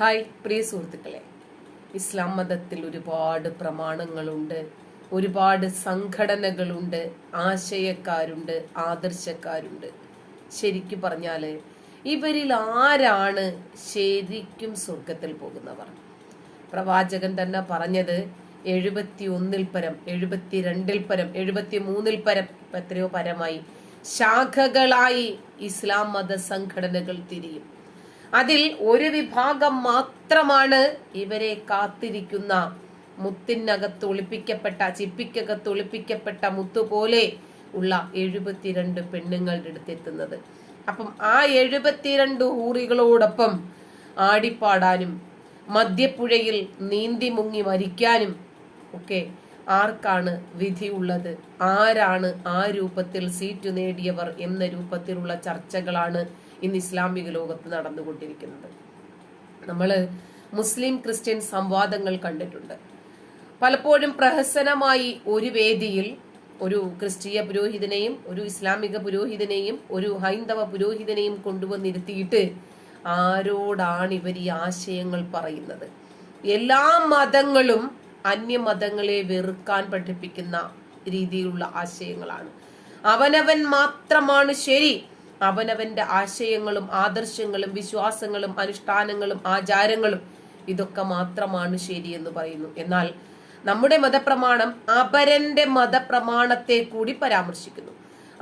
Hi പ്രിയ സുഹൃത്തുക്കളെ. ഇസ്ലാം മതത്തിൽ ഒരുപാട് പ്രമാണങ്ങളുണ്ട് ഒരുപാട് സംഘടനകളുണ്ട് ആശയക്കാരുണ്ട് ആദർശക്കാരുണ്ട്. ശരിക്കു പറഞ്ഞാൽ ഇവരിൽ ആരാണ് ശരിക്കും സ്വർഗത്തിൽ പോകുന്നവർ? പ്രവാചകൻ തന്നെ പറഞ്ഞത് എഴുപത്തി ഒന്നിൽ പരം എഴുപത്തി രണ്ടിൽ പരം എഴുപത്തി മൂന്നിൽ പരം എത്രയോ പരമായി ശാഖകളായി ഇസ്ലാം മത സംഘടനകൾ തിരിയും. അതിൽ ഒരു വിഭാഗം മാത്രമാണ് ഇവരെ കാത്തിരിക്കുന്ന. മുത്തിനകത്ത് ഒളിപ്പിക്കപ്പെട്ട ചിപ്പിക്കകത്ത് ഒളിപ്പിക്കപ്പെട്ട മുത്തുപോലെ ഉള്ള എഴുപത്തിരണ്ട് പെണ്ണുങ്ങളുടെ അടുത്തെത്തുന്നത്. അപ്പം ആ എഴുപത്തിരണ്ട് ഹൂറികളോടൊപ്പം ആടിപ്പാടാനും മദ്യപ്പുഴയിൽ നീന്തി മുങ്ങി മരിക്കാനും ഒക്കെ ആർക്കാണ് വിധിയുള്ളത് ആരാണ് ആ രൂപത്തിൽ സീറ്റ് നേടിയവർ എന്ന രൂപത്തിലുള്ള ചർച്ചകളാണ് ഇന്ന് ഇസ്ലാമിക ലോകത്ത് നടന്നുകൊണ്ടിരിക്കുന്നത്. നമ്മൾ മുസ്ലിം ക്രിസ്ത്യൻ സംവാദങ്ങൾ കണ്ടിട്ടുണ്ട്. പലപ്പോഴും പ്രഹസനമായി ഒരു വേദിയിൽ ഒരു ക്രിസ്തീയ പുരോഹിതനെയും ഒരു ഇസ്ലാമിക പുരോഹിതനെയും ഒരു ഹൈന്ദവ പുരോഹിതനെയും കൊണ്ടുവന്നിരുത്തിയിട്ട് ആരോടാണ് ഇവർ ഈ ആശയങ്ങൾ പറയുന്നത്? എല്ലാ മതങ്ങളും അന്യമതങ്ങളെ വെറുക്കാൻ പഠിപ്പിക്കുന്ന രീതിയിലുള്ള ആശയങ്ങളാണ്. അവനവൻ മാത്രമാണ് ശരി. അവനവന്റെ ആശയങ്ങളും ആദർശങ്ങളും വിശ്വാസങ്ങളും അനുഷ്ഠാനങ്ങളും ആചാരങ്ങളും ഇതൊക്കെ മാത്രമാണ് ശരി എന്ന് പറയുന്നു. എന്നാൽ നമ്മുടെ മതപ്രമാണം അപരന്റെ മതപ്രമാണത്തെ കൂടി പരാമർശിക്കുന്നു.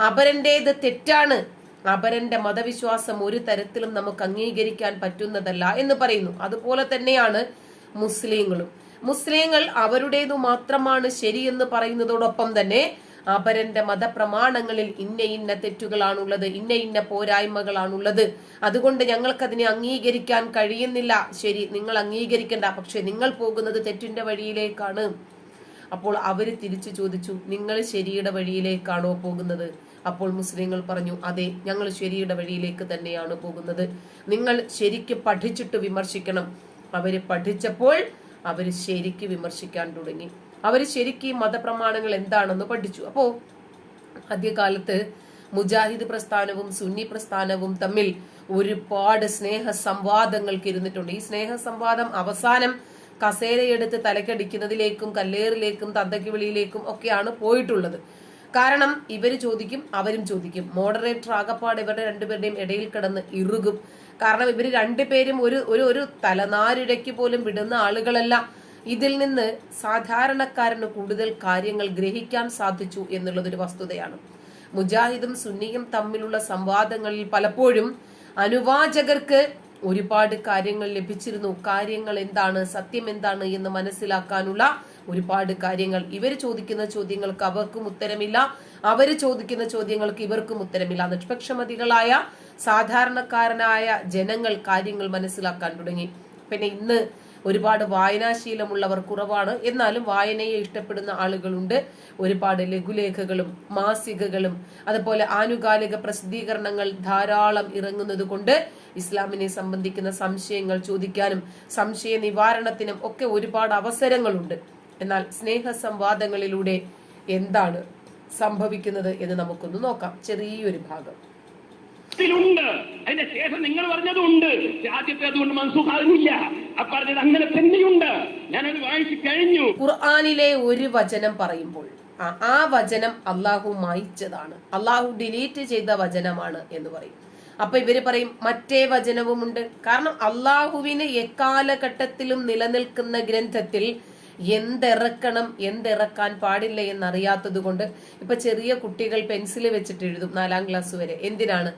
അപരന്റേത് തെറ്റാണ്. അപരന്റെ മതവിശ്വാസം ഒരു തരത്തിലും നമുക്ക് അംഗീകരിക്കാൻ പറ്റുന്നതല്ല എന്ന് പറയുന്നു. അതുപോലെ തന്നെയാണ് മുസ്ലിങ്ങളും. മുസ്ലിങ്ങൾ അവരുടേതു മാത്രമാണ് ശരിയെന്ന് പറയുന്നതോടൊപ്പം തന്നെ അപരന്റെ മതപ്രമാണങ്ങളിൽ ഇന്ന ഇന്ന തെറ്റുകളാണുള്ളത് ഇന്ന ഇന്ന പോരായ്മകളാണുള്ളത്. അതുകൊണ്ട് ഞങ്ങൾക്കതിനെ അംഗീകരിക്കാൻ കഴിയുന്നില്ല. ശരി നിങ്ങൾ അംഗീകരിക്കണ്ട പക്ഷെ നിങ്ങൾ പോകുന്നത് തെറ്റിന്റെ വഴിയിലേക്കാണ്. അപ്പോൾ അവർ തിരിച്ചു ചോദിച്ചു നിങ്ങൾ ശരിയുടെ വഴിയിലേക്കാണോ പോകുന്നത്? അപ്പോൾ മുസ്ലിങ്ങൾ പറഞ്ഞു അതെ ഞങ്ങൾ ശരിയുടെ വഴിയിലേക്ക് തന്നെയാണ് പോകുന്നത്. നിങ്ങൾ ശരിക്ക് പഠിച്ചിട്ട് വിമർശിക്കണം. അവർ പഠിച്ചപ്പോൾ അവർ ശരിക്ക് വിമർശിക്കാൻ തുടങ്ങി. അവർ ശരിക്കും മതപ്രമാണങ്ങൾ എന്താണെന്ന് പഠിച്ചു. അപ്പോ ആദ്യകാലത്ത് മുജാഹിദ് പ്രസ്ഥാനവും സുന്നി പ്രസ്ഥാനവും തമ്മിൽ ഒരുപാട് സ്നേഹ സംവാദങ്ങൾക്ക് ഇരുന്നിട്ടുണ്ട്. ഈ സ്നേഹ സംവാദം അവസാനം കസേരയെടുത്ത് തലക്കടിക്കുന്നതിലേക്കും കല്ലേറിലേക്കും തന്തക്കിവിളിയിലേക്കും ഒക്കെയാണ് പോയിട്ടുള്ളത്. കാരണം ഇവർ ചോദിക്കും അവരും ചോദിക്കും. മോഡറേറ്റർ ആകപ്പാട് ഇവരുടെ രണ്ടുപേരുടെയും ഇടയിൽ കിടന്ന് ഇറുകും. കാരണം ഇവർ രണ്ടുപേരും ഒരു ഒരു ഒരു തലനാരിഴയ്ക്ക് പോലും വിടുന്ന ആളുകളല്ല. ഇതിൽ നിന്ന് സാധാരണക്കാരന് കൂടുതൽ കാര്യങ്ങൾ ഗ്രഹിക്കാൻ സാധിച്ചു എന്നുള്ളതൊരു വസ്തുതയാണ്. മുജാഹിദും സുന്നിയും തമ്മിലുള്ള സംവാദങ്ങളിൽ പലപ്പോഴും അനുവാചകർക്ക് ഒരുപാട് കാര്യങ്ങൾ ലഭിച്ചിരുന്നു. കാര്യങ്ങൾ എന്താണ് സത്യം എന്താണ് എന്ന് മനസ്സിലാക്കാനുള്ള ഒരുപാട് കാര്യങ്ങൾ. ഇവർ ചോദിക്കുന്ന ചോദ്യങ്ങൾക്ക് അവർക്കും ഉത്തരമില്ല. അവർ ചോദിക്കുന്ന ചോദ്യങ്ങൾക്ക് ഇവർക്കും ഉത്തരമില്ല. നിഷ്പക്ഷമതികളായ സാധാരണക്കാരനായ ജനങ്ങൾ കാര്യങ്ങൾ മനസ്സിലാക്കാൻ തുടങ്ങി. പിന്നെ ഇന്ന് ഒരുപാട് വായനാശീലമുള്ളവർ കുറവാണ്. എന്നാലും വായനയെ ഇഷ്ടപ്പെടുന്ന ആളുകളുണ്ട്. ഒരുപാട് ലഘുലേഖകളും മാസികകളും അതുപോലെ ആനുകാലിക പ്രസിദ്ധീകരണങ്ങൾ ധാരാളം ഇറങ്ങുന്നത് കൊണ്ട് ഇസ്ലാമിനെ സംബന്ധിക്കുന്ന സംശയങ്ങൾ ചോദിക്കാനും സംശയ നിവാരണത്തിനും ഒക്കെ ഒരുപാട് അവസരങ്ങളുണ്ട്. എന്നാൽ സ്നേഹ സംവാദങ്ങളിലൂടെ എന്താണ് സംഭവിക്കുന്നത് എന്ന് നമുക്കൊന്ന് നോക്കാം. ചെറിയൊരു ഭാഗം. ത്തിലുണ്ട് അതിന്റെ ശേഷം നിങ്ങൾ പറഞ്ഞതുണ്ട് ആദ്യത്തെ അതുകൊണ്ട് മനസ്സുഖാകുന്നില്ല. അപ്പറഞ്ഞത് പറഞ്ഞത് അങ്ങനെ തന്നെയുണ്ട്. ഞാനത് വായിച്ചു കഴിഞ്ഞു. ഖുർആാനിലെ ഒരു വചനം പറയുമ്പോൾ ആ വചനം അള്ളാഹു മായിച്ചതാണ്. അള്ളാഹു ഡിലീറ്റ് ചെയ്ത വചനമാണ് എന്ന് പറയും. അപ്പൊ ഇവർ പറയും മറ്റേ വചനവുമുണ്ട്. കാരണം അള്ളാഹുവിന് എക്കാലഘട്ടത്തിലും നിലനിൽക്കുന്ന ഗ്രന്ഥത്തിൽ എന്തിറക്കണം എന്തിറക്കാൻ പാടില്ല എന്നറിയാത്തത് കൊണ്ട് ഇപ്പൊ ചെറിയ കുട്ടികൾ പെൻസിൽ വെച്ചിട്ട് എഴുതും നാലാം ക്ലാസ് വരെ. എന്തിനാണ്?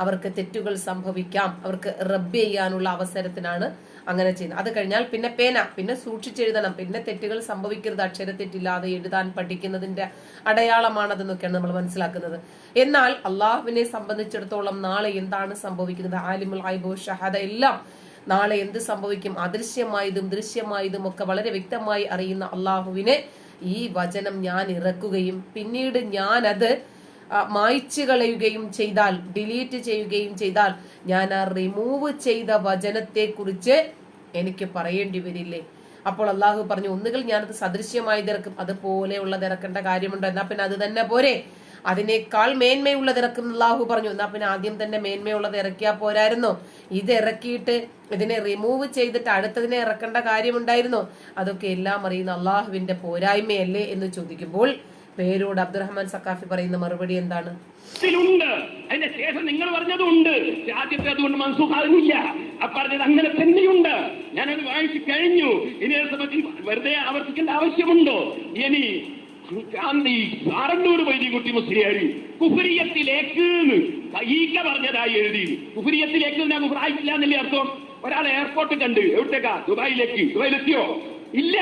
അവർക്ക് തെറ്റുകൾ സംഭവിക്കാം. അവർക്ക് റബ്ബ് ചെയ്യാനുള്ള അവസരത്തിനാണ് അങ്ങനെ ചെയ്യുന്നത്. അത് കഴിഞ്ഞാൽ പിന്നെ പേന പിന്നെ സൂക്ഷിച്ചെഴുതണം പിന്നെ തെറ്റുകൾ സംഭവിക്കരുത്. അക്ഷരത്തെറ്റില്ലാതെ എഴുതാൻ പഠിക്കുന്നതിന്റെ അടയാളമാണതെന്നൊക്കെയാണ് നമ്മൾ മനസ്സിലാക്കുന്നത്. എന്നാൽ അള്ളാഹുവിനെ സംബന്ധിച്ചിടത്തോളം നാളെ എന്താണ് സംഭവിക്കുന്നത്? ആലിമുൽ ഐബോ ഷഹാദ എല്ലാം നാളെ എന്ത് സംഭവിക്കും? അദൃശ്യമായതും ദൃശ്യമായതും ഒക്കെ വളരെ വ്യക്തമായി അറിയുന്ന അള്ളാഹുവിനെ ഈ വചനം ഞാൻ ഇറക്കുകയും പിന്നീട് ആ, മായ്ച്ചു കളയുകയും ചെയ്താൽ ഡിലീറ്റ് ചെയ്യുകയും ചെയ്താൽ ഞാൻ ആ റിമൂവ് ചെയ്ത വചനത്തെ കുറിച്ച് എനിക്ക് പറയേണ്ടി വരില്ലേ? അപ്പോൾ അള്ളാഹു പറഞ്ഞു ഒന്നുകിൽ ഞാനത് സദൃശ്യമായത് ഇറക്കും അതുപോലെയുള്ളത് ഇറക്കേണ്ട കാര്യമുണ്ടോ എന്നാ പിന്നെ അത് തന്നെ പോരെ? അതിനേക്കാൾ മേന്മയുള്ളത് ഇറക്കുന്ന അള്ളാഹു പറഞ്ഞു. എന്നാ പിന്നെ ആദ്യം തന്നെ മേന്മയുള്ളത് ഇറക്കിയാ പോരായിരുന്നോ. ഇത് ഇറക്കിയിട്ട് ഇതിനെ റിമൂവ് ചെയ്തിട്ട് അടുത്തതിനെ ഇറക്കേണ്ട കാര്യമുണ്ടായിരുന്നോ. അതൊക്കെ എല്ലാം അറിയുന്ന അള്ളാഹുവിന്റെ പോരായ്മയല്ലേ എന്ന് ചോദിക്കുമ്പോൾ പേരോട് അബ്ദുറഹ്മാൻ സക്കാഫി പറയുന്ന മറുപടി എന്താണ്? അതിന്റെ ശേഷം നിങ്ങൾ പറഞ്ഞതുണ്ട്. ആദ്യത്തെ അതുകൊണ്ട് മനസ്സുഖാകുന്നില്ല പറഞ്ഞത് അങ്ങനെ തന്നെയുണ്ട്. ഞാനത് വായിച്ചു കഴിഞ്ഞു. ഇനി സംബന്ധിച്ച് വെറുതെ ആവർത്തിക്കേണ്ട ആവശ്യമുണ്ടോ? ഇനി ഗാന്ധി ആറന്നൂർ വൈദ്യകുട്ടി മുസ്ലിയാരി കുഫുരിയത്തിലേക്ക് ഈക്ക പറഞ്ഞതായി എഴുതി. കുഫുരിയത്തിലേക്ക് ഞാൻ കുഫറായിട്ടില്ല എന്നല്ലേ അർത്ഥം? ഒരാൾ എയർപോർട്ട് കണ്ട്. എവിടത്തേക്കാ? ദുബായിലേക്ക്. ദുബായിലെത്തിയോ? ഇല്ല.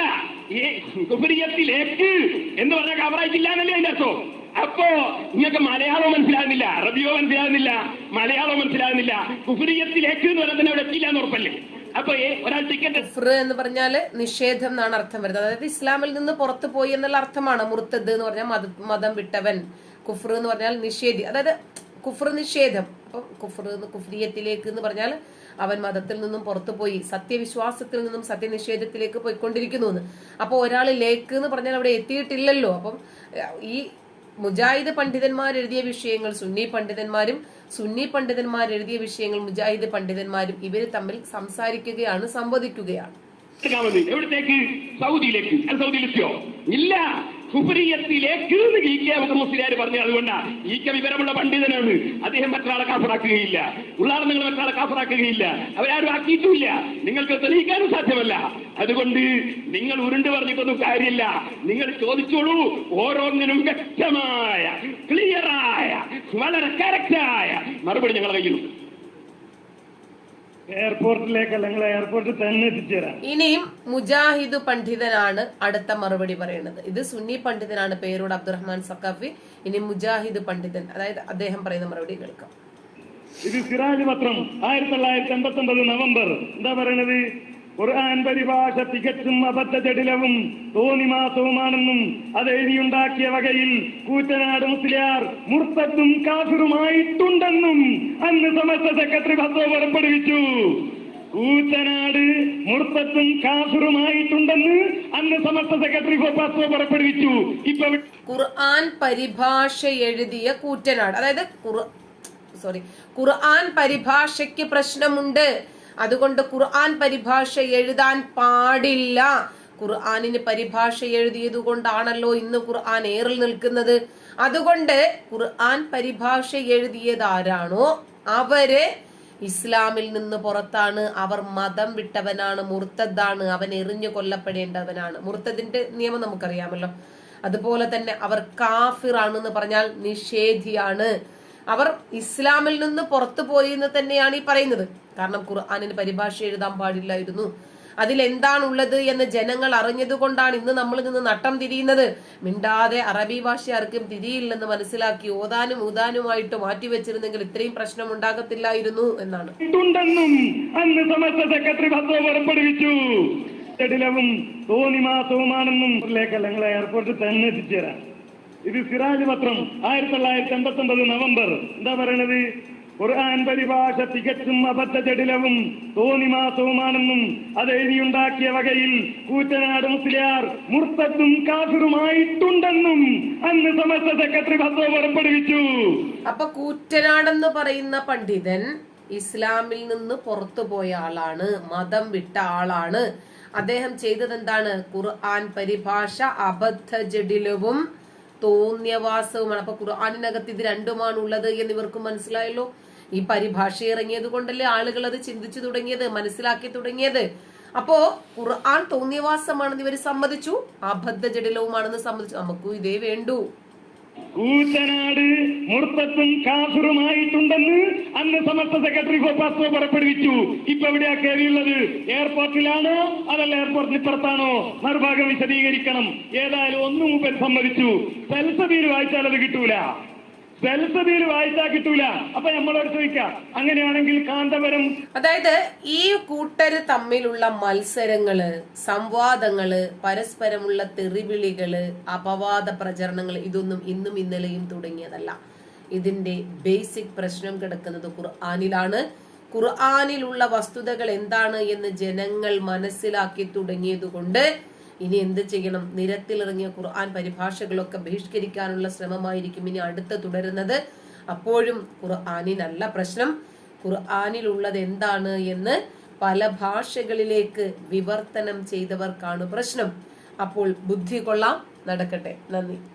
കുഫുരിയത്തിലേക്ക് എന്ന് പറഞ്ഞാൽ കവറായിട്ടില്ല എന്നല്ലേ അതിന്റെ അർത്ഥം? അപ്പോ നിങ്ങൾക്ക് മലയാളം മനസ്സിലാകുന്നില്ല. അറബിയോ മനസ്സിലാകുന്നില്ല. മലയാളം മനസ്സിലാകുന്നില്ല. കുഫുരിയത്തിലേക്ക് എന്ന് പറയുന്നത് അവിടെ എത്തിയില്ല എന്ന് ഉറപ്പല്ലേ? ഒരാൾ എന്ന് പറഞ്ഞാൽ നിഷേധം എന്നാണ് അർത്ഥം വരുന്നത്. അതായത് ഇസ്ലാമിൽ നിന്ന് പുറത്തു പോയി എന്നുള്ള അർത്ഥമാണ് മുർത്തദ് എന്ന് പറഞ്ഞാൽ മത മതം വിട്ടവൻ. കുഫ്ർ എന്ന് പറഞ്ഞാൽ നിഷേധി. അതായത് കുഫ്ർ നിഷേധം. അപ്പൊ കുഫ്ർ കുഫ്രിയത്തിലേക്ക് എന്ന് പറഞ്ഞാൽ അവൻ മതത്തിൽ നിന്നും പുറത്തു പോയി സത്യവിശ്വാസത്തിൽ നിന്നും സത്യനിഷേധത്തിലേക്ക് പോയിക്കൊണ്ടിരിക്കുന്നു അപ്പൊ ഒരാൾ ലേക്ക് എന്ന് പറഞ്ഞാൽ അവിടെ എത്തിയിട്ടില്ലല്ലോ. അപ്പം ഈ മുജാഹിദ് പണ്ഡിതന്മാർ എഴുതിയ വിഷയങ്ങൾ സുന്നി പണ്ഡിതന്മാരും സുന്നി പണ്ഡിതന്മാർ എഴുതിയ വിഷയങ്ങൾ മുജാഹിദ് പണ്ഡിതന്മാരും ഇവർ തമ്മിൽ സംസാരിക്കുകയാണ് സംവദിക്കുകയാണ്. എവിടത്തേക്ക്? സൗദിയിലേക്ക്. ഇല്ല. സുപ്രിയത്തിലേക്ക് ഇ കെ മുസ്ലിയാർ പറഞ്ഞു അതുകൊണ്ടാണ് ഈ കെ വിവരമുള്ള പണ്ഡിതനാണ്. അദ്ദേഹം മറ്റൊരാളെ കാഫറാക്കുകയില്ല. ഉള്ളാളെ നിങ്ങൾ മറ്റൊരാളെ കാഫറാക്കുകയില്ല. അവരാരും ആക്കിയിട്ടില്ല. നിങ്ങൾക്ക് തെളിയിക്കാനും സാധ്യമല്ല. അതുകൊണ്ട് നിങ്ങൾ ഉരുണ്ട് പറഞ്ഞിട്ടൊന്നും കാര്യമില്ല. നിങ്ങൾ ചോദിച്ചോളൂ. ഓരോന്നിനും വ്യക്തമായ ക്ലിയറായ വളരെ കറക്റ്റായ മറുപടി ഞങ്ങളുടെ കയ്യിലുണ്ട്. എയർപോർട്ടിലേക്കല്ല നിങ്ങൾ എയർപോർട്ടിൽ തന്നെ എത്തിച്ചേരാം. ഇനിയും മുജാഹിദ് പണ്ഡിതനാണ് അടുത്ത മറുപടി പറയുന്നത് ഇത് സുന്നി പണ്ഡിതനാണ് പേരോട് അബ്ദുറഹ്മാൻ സക്കാഫി ഇനി മുജാഹിദ് പണ്ഡിതൻ അതായത് അദ്ദേഹം പറയുന്ന മറുപടി കേൾക്കാം ഇത് സിറാജ് പത്രം ആയിരത്തി തൊള്ളായിരത്തി എൺപത്തി ഒമ്പത് നവംബർ. എന്താ പറയണത്? ഖുർആൻ പരിഭാഷ തികച്ചും അബദ്ധജടിലവും തോന്നിമാസവുമാണെന്നും അത് എഴുതിയുണ്ടാക്കിയ വകയിൽ കൂറ്റനാട് മുസ്ലിയാർ മുർത്തത്തും കാഫിറുമായിട്ടുണ്ടെന്നും അന്ന് സമസ്ത സെക്രട്ടറി ഫത്വ പഠിപ്പിച്ചു. കൂറ്റനാട് മുർത്തത്തും കാഫിറുമായിട്ടുണ്ടെന്ന് അന്ന് സമസ്ത സെക്രട്ടറി ഫത്വ പഠിപ്പിച്ചു. ഇപ്പൊ ഖുർആൻ പരിഭാഷ എഴുതിയ കൂറ്റനാട്. അതായത് സോറി ഖുർആൻ പരിഭാഷയ്ക്ക് പ്രശ്നമുണ്ട്. അതുകൊണ്ട് ഖുർആൻ പരിഭാഷ എഴുതാൻ പാടില്ല. ഖുർആാനിന് പരിഭാഷ എഴുതിയത് കൊണ്ടാണല്ലോ ഇന്ന് ഖുർആൻ ഏറിൽ നിൽക്കുന്നത്. അതുകൊണ്ട് ഖുർആൻ പരിഭാഷ എഴുതിയത് ആരാണോ അവർ ഇസ്ലാമിൽ നിന്ന് പുറത്താണ്. അവർ മതം വിട്ടവനാണ് മുർത്തദ്ദാണ് അവൻ എറിഞ്ഞു കൊല്ലപ്പെടേണ്ടവനാണ്. മുർത്തദിന്റെ നിയമം നമുക്കറിയാമല്ലോ. അതുപോലെ തന്നെ അവർ കാഫിറാണെന്ന് പറഞ്ഞാൽ നിഷേധിയാണ്. അവർ ഇസ്ലാമിൽ നിന്ന് പുറത്തു പോയി എന്ന് തന്നെയാണ് ഈ പറയുന്നത്. കാരണം ഖുർആാനിന് പരിഭാഷ എഴുതാൻ പാടില്ലായിരുന്നു. അതിൽ എന്താണുള്ളത് എന്ന് ജനങ്ങൾ അറിഞ്ഞതുകൊണ്ടാണ് ഇന്ന് നമ്മൾ നിന്ന് നട്ടം തിരിയുന്നത്. മിണ്ടാതെ അറബി ഭാഷ ആർക്കും തിരിയില്ലെന്ന് മനസ്സിലാക്കി ഓതാനും ഊതാനുമായിട്ട് മാറ്റിവെച്ചിരുന്നെങ്കിൽ ഇത്രയും പ്രശ്നം ഉണ്ടാകത്തില്ലായിരുന്നു എന്നാണ്. അന്ന് എയർപോർട്ടിൽ തന്നെ എത്തിച്ചേരാം. ഇത് സിറാജ് പത്രം ആയിരത്തി തൊള്ളായിരത്തി എൺപത്തി ഒമ്പത് നവംബർ. എന്താ പറയണത്? ഖുർആൻ പരിഭാഷ തികച്ചും അബദ്ധ ജടിലവും തോന്നിമാസവുമാണെന്നും അത് എഴുതിയുണ്ടാക്കിയ വകയിൽ കൂറ്റനാട് മുസ്ലിയാർ മുർത്തത്തും കാഫിറുമായിട്ടുണ്ടെന്നും അന്ന് സമസ്ത സെക്രട്ടറി ഭദ്രോ പുറപ്പെടുവിച്ചു. അപ്പൊ കൂറ്റനാടെന്ന് പറയുന്ന പണ്ഡിതൻ ഇസ്ലാമിൽ നിന്ന് പുറത്തു പോയ ആളാണ് മതം വിട്ട ആളാണ്. അദ്ദേഹം ചെയ്തത് എന്താണ് ഖുർആൻ പരിഭാഷ അബദ്ധ ജഡിലവും തോന്നിയവാസവുമാണ്. അപ്പൊ ഖുർആാനിനകത്ത് ഇത് രണ്ടുമാണ് ഉള്ളത് എന്ന് ഇവർക്ക് മനസ്സിലായല്ലോ. ഈ പരിഭാഷ ഇറങ്ങിയത് കൊണ്ടല്ലേ ആളുകൾ അത് ചിന്തിച്ചു തുടങ്ങിയത് മനസ്സിലാക്കി തുടങ്ങിയത്. അപ്പോ ഖുർആൻ തോന്നിയവാസമാണെന്ന് ഇവർ സമ്മതിച്ചു അബദ്ധ ജഡിലവുമാണെന്ന് സമ്മതിച്ചു. നമുക്കും ഇതേ വേണ്ടൂ. കൂറ്റനാട് മുർത്തത്തും കാഫിറുമായിട്ടുണ്ടെന്ന് അന്ന് സമസ്ത സെക്രട്ടറി ഗോപാസ്തോ പുറപ്പെടുവിച്ചു. ഇപ്പൊ എവിടെയാ കയറിയുള്ളത്? എയർപോർട്ടിലാണോ? അതല്ല എയർപോർട്ടിന് ഇപ്പുറത്താണോ? മറുഭാഗം വിശദീകരിക്കണം. ഏതായാലും ഒന്നും മുമ്പ് സമ്മതിച്ചു. സെൽസബീൽ വായിച്ചാൽ അത് കിട്ടൂല. സെൽസബീൽ വായിച്ചാൽ കിട്ടൂല. അപ്പൊ നമ്മളോട് ചോദിക്കാം അങ്ങനെയാണെങ്കിൽ കാന്തപുരം അതായത് ഈ കൂട്ടര് തമ്മിലുള്ള മത്സരങ്ങൾ സംവാദങ്ങൾ പരസ്പരമുള്ള തെറിവിളികൾ അപവാദ പ്രചരണങ്ങൾ ഇതൊന്നും ഇന്നും ഇന്നലെയും തുടങ്ങിയതല്ല. ഇതിന്റെ ബേസിക് പ്രശ്നം കിടക്കുന്നത് ഖുർആാനിലാണ്. ഖുർആാനിലുള്ള വസ്തുതകൾ എന്താണ് എന്ന് ജനങ്ങൾ മനസ്സിലാക്കി തുടങ്ങിയതുകൊണ്ട് ഇനി എന്ത് ചെയ്യണം? നിരത്തിലിറങ്ങിയ ഖുർആൻ പരിഭാഷകളൊക്കെ ബഹിഷ്കരിക്കാനുള്ള ശ്രമമായിരിക്കും ഇനി അടുത്ത് തുടരുന്നത്. അപ്പോഴും ഖുർആാനിനല്ല പ്രശ്നം. ഖുർആാനിലുള്ളത് എന്താണ് എന്ന് പല ഭാഷകളിലേക്ക് വിവർത്തനം ചെയ്തവർക്കാണ് പ്രശ്നം. അപ്പോൾ ബുദ്ധി കൊള്ളാം. നടക്കട്ടെ. നന്ദി.